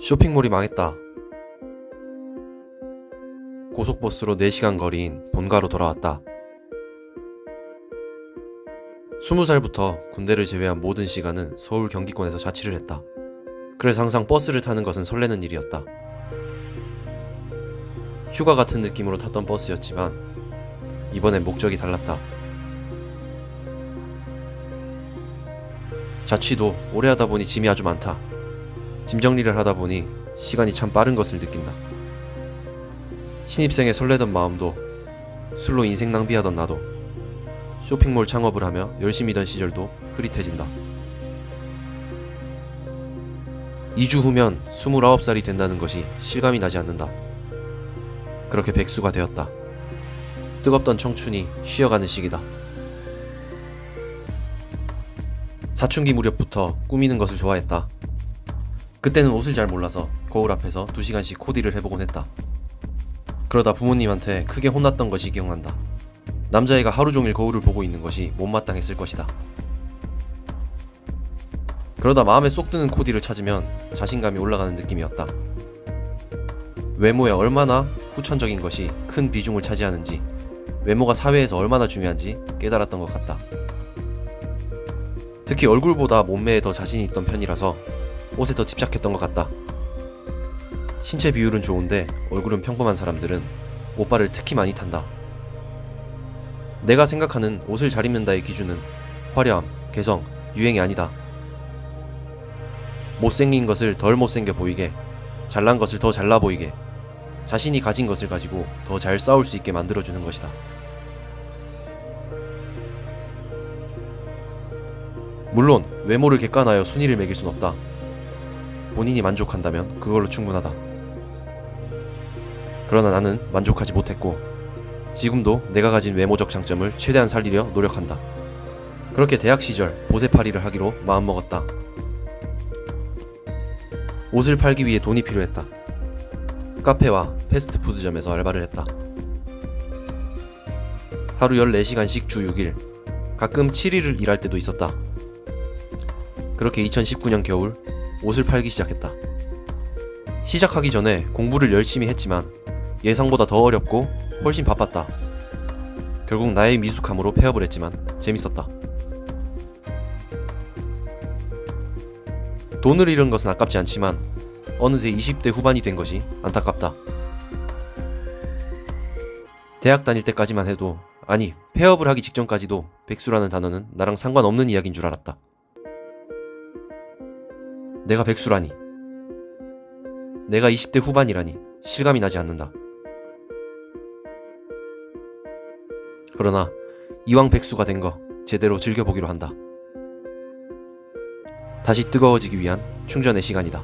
쇼핑몰이 망했다. 고속버스로 4시간 거리인 본가로 돌아왔다. 20살부터 군대를 제외한 모든 시간은 서울 경기권에서 자취를 했다. 그래서 항상 버스를 타는 것은 설레는 일이었다. 휴가 같은 느낌으로 탔던 버스였지만 이번엔 목적이 달랐다. 자취도 오래 하다 보니 짐이 아주 많다. 짐 정리를 하다 보니 시간이 참 빠른 것을 느낀다. 신입생의 설레던 마음도 술로 인생 낭비하던 나도 쇼핑몰 창업을 하며 열심히던 시절도 흐릿해진다. 2주 후면 29살이 된다는 것이 실감이 나지 않는다. 그렇게 백수가 되었다. 뜨겁던 청춘이 쉬어가는 시기다. 사춘기 무렵부터 꾸미는 것을 좋아했다. 그때는 옷을 잘 몰라서 거울 앞에서 2시간씩 코디를 해보곤 했다. 그러다 부모님한테 크게 혼났던 것이 기억난다. 남자애가 하루 종일 거울을 보고 있는 것이 못마땅했을 것이다. 그러다 마음에 쏙 드는 코디를 찾으면 자신감이 올라가는 느낌이었다. 외모에 얼마나 후천적인 것이 큰 비중을 차지하는지, 외모가 사회에서 얼마나 중요한지 깨달았던 것 같다. 특히 얼굴보다 몸매에 더 자신이 있던 편이라서 옷에 더 집착했던 것 같다. 신체 비율은 좋은데 얼굴은 평범한 사람들은 오빠를 특히 많이 탄다. 내가 생각하는 옷을 잘 입는다의 기준은 화려함, 개성, 유행이 아니다. 못생긴 것을 덜 못생겨 보이게, 잘난 것을 더 잘나 보이게, 자신이 가진 것을 가지고 더 잘 싸울 수 있게 만들어주는 것이다. 물론 외모를 객관하여 순위를 매길 순 없다. 본인이 만족한다면 그걸로 충분하다. 그러나 나는 만족하지 못했고 지금도 내가 가진 외모적 장점을 최대한 살리려 노력한다. 그렇게 대학 시절 보세팔이를 하기로 마음먹었다. 옷을 팔기 위해 돈이 필요했다. 카페와 패스트푸드점에서 알바를 했다. 하루 14시간씩 주 6일, 가끔 7일을 일할 때도 있었다. 그렇게 2019년 겨울 옷을 팔기 시작했다. 시작하기 전에 공부를 열심히 했지만 예상보다 더 어렵고 훨씬 바빴다. 결국 나의 미숙함으로 폐업을 했지만 재밌었다. 돈을 잃은 것은 아깝지 않지만 어느새 20대 후반이 된 것이 안타깝다. 대학 다닐 때까지만 해도 아니 폐업을 하기 직전까지도 백수라는 단어는 나랑 상관없는 이야기인 줄 알았다. 내가 백수라니. 내가 20대 후반이라니 실감이 나지 않는다. 그러나 이왕 백수가 된 거 제대로 즐겨보기로 한다. 다시 뜨거워지기 위한 충전의 시간이다.